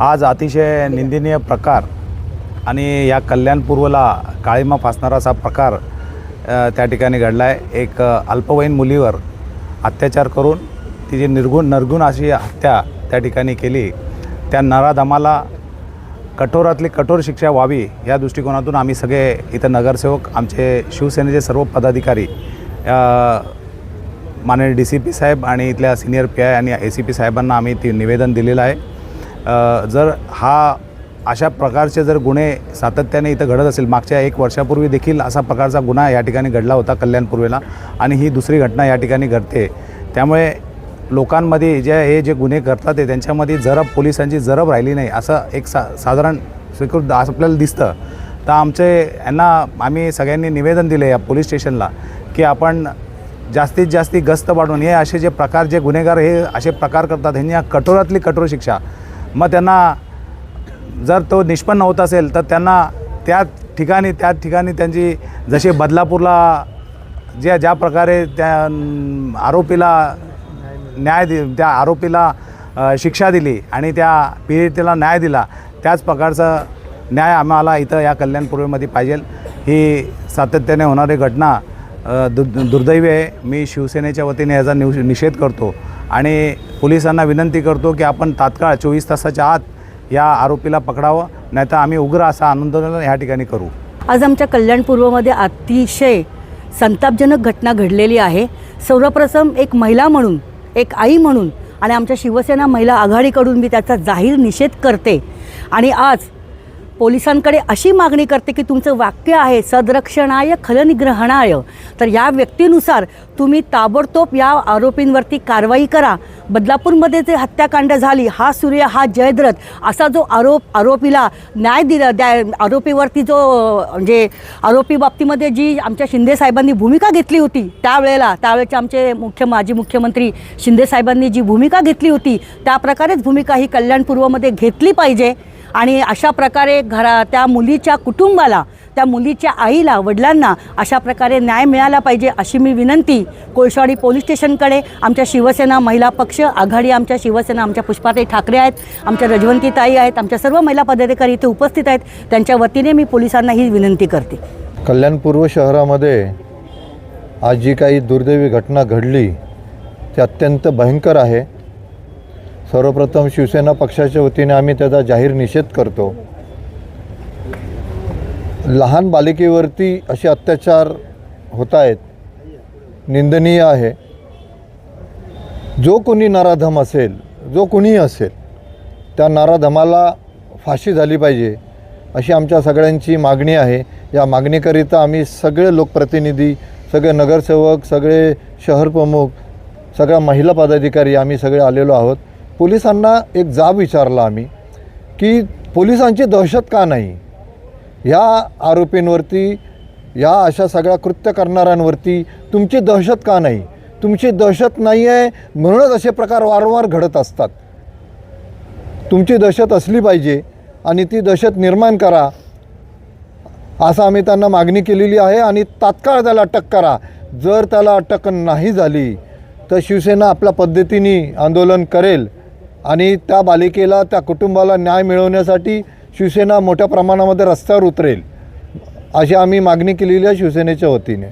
आज अतिशय निंदनीय प्रकार आणि या कल्याणपूर्वला काळीमा फासणारा असा प्रकार त्या ठिकाणी घडला आहे एक अल्पवयीन मुलीवर अत्याचार करून तिची निर्गुण नरगुण अशी हत्या त्या ठिकाणी केली. त्या नराधमाला कठोरातली कठोर शिक्षा व्हावी या दृष्टिकोनातून आम्ही सगळे इथं नगरसेवक आमचे शिवसेनेचे सर्व पदाधिकारी माननीय डी सी पी साहेब आणि इथल्या सिनियर पी आय आणि ए सी पी साहेबांना आम्ही ते निवेदन दिलेलं आहे. जर हा अशा प्रकारचे जर गुन्हे सातत्याने इथं घडत असेल मागच्या एक वर्षापूर्वी देखील असा प्रकारचा गुन्हा या ठिकाणी घडला होता कल्याणपूर्वेला आणि ही दुसरी घटना या ठिकाणी घडते. त्यामुळे लोकांमध्ये जे हे जे गुन्हे करतात ते त्यांच्यामध्ये जरब पोलिसांची जरब राहिली नाही असं एक सा साधारण स्वीकृत असं आपल्याला दिसतं. तर आमचे यांना आम्ही सगळ्यांनी निवेदन दिले या पोलीस स्टेशनला की आपण जास्तीत जास्ती गस्त वाढून हे असे जे प्रकार जे गुन्हेगार हे असे प्रकार करतात ह्यांनी या कठोरातली कठोर शिक्षा मग त्यांना जर तो निष्पन्न होत असेल तर त्यांना त्या ठिकाणी त्या ठिकाणी त्यांची जशी बदलापूरला ज्या ज्या प्रकारे त्या आरोपीला न्याय दि त्या आरोपीला शिक्षा दिली आणि त्या पीडितेला न्याय दिला त्याच प्रकारचा न्याय आम्हाला इथं या कल्याणपूर्वेमध्ये पाहिजे. ही सातत्याने होणारी घटना दु दुर्दैवी आहे. मी शिवसेनेच्या वतीने याचा निषेध करतो. आणि पोलिसांना विनंती करतो की आपण तात्काळ चोवीस तासाच्या आत या आरोपीला पकडावं नाहीतर आम्ही उग्र असा आंदोलन ह्या ठिकाणी करू. आज आमच्या कल्याणपूर्वमध्ये अतिशय संतापजनक घटना घडलेली आहे. सर्वप्रथम एक महिला म्हणून एक आई म्हणून आणि आमच्या शिवसेना महिला आघाडीकडून मी त्याचा जाहीर निषेध करते. आणि आज पोलिसांकडे अशी मागणी करते की तुमचं वाक्य आहे सदरक्षणाय खलनिग्रहणाय. तर या व्यक्तीनुसार तुम्ही ताबडतोब या आरोपींवरती कारवाई करा. बदलापूरमध्ये जे हत्याकांड झाली हा सूर्य हा जयद्रथ असा जो आरोप आरोपीला न्याय दिला द्या आरोपीवरती जो म्हणजे आरोपी बाबतीमध्ये जी आमच्या शिंदे साहेबांनी भूमिका घेतली होती त्यावेळेला त्यावेळेचे आमचे मुख्य माजी मुख्यमंत्री शिंदे साहेबांनी जी भूमिका घेतली होती त्याप्रकारेच भूमिका ही कल्याणपूर्वमध्ये घेतली पाहिजे. आणि अशा प्रकारे घरा त्या मुलीच्या कुटुंबाला त्या मुलीच्या आईला वडिलांना अशा प्रकारे न्याय मिळाला पाहिजे अशी मी विनंती कोळशावाडी पोलीस स्टेशनकडे. आमच्या शिवसेना महिला पक्ष आघाडी आमच्या शिवसेना आमच्या पुष्पाताई ठाकरे आहेत आमच्या रजवंती ताई आहेत आमच्या सर्व महिला पदाधिकारी इथे उपस्थित आहेत. त्यांच्या वतीने मी पोलिसांना ही विनंती करते. कल्याण पूर्व शहरामध्ये आज जी काही दुर्दैवी घटना घडली ती अत्यंत भयंकर आहे. सर्वप्रथम शिवसेना पक्षाच्या वतीने आम्ही त्याचा जाहीर निषेध करतो. लहान बालिकेवरती असे अत्याचार होत आहेत. निंदनीय आहे. जो कोणी नराधम असेल जो कोणीही असेल त्या नराधमाला फाशी झाली पाहिजे अशी आमच्या सगळ्यांची मागणी आहे. या मागणीकरिता आम्ही सगळे लोकप्रतिनिधी सगळे नगरसेवक सगळे शहरप्रमुख सगळ्या महिला पदाधिकारी आम्ही सगळे आलेलो आहोत. पोलिसांना एक जाब विचारला आम्ही की पोलिसांची दहशत का नाही? ह्या आरोपींवरती या अशा सगळ्या कृत्य करणाऱ्यांवरती तुमची दहशत का नाही? तुमची दहशत नाही आहे म्हणूनच असे प्रकार वारंवार घडत असतात. तुमची दहशत असली पाहिजे आणि ती दहशत निर्माण करा असं आम्ही त्यांना मागणी केलेली आहे आणि तात्काळ त्याला अटक करा. जर त्याला अटक नाही झाली तर शिवसेना आपल्या पद्धतीने आंदोलन करेल. आणि त्या बालिकेला त्या कुटुंबाला न्याय मिळवण्यासाठी शिवसेना मोठ्या प्रमाणामध्ये रस्त्यावर उतरेल अशी आम्ही मागणी केलेली आहे शिवसेनेच्या वतीने.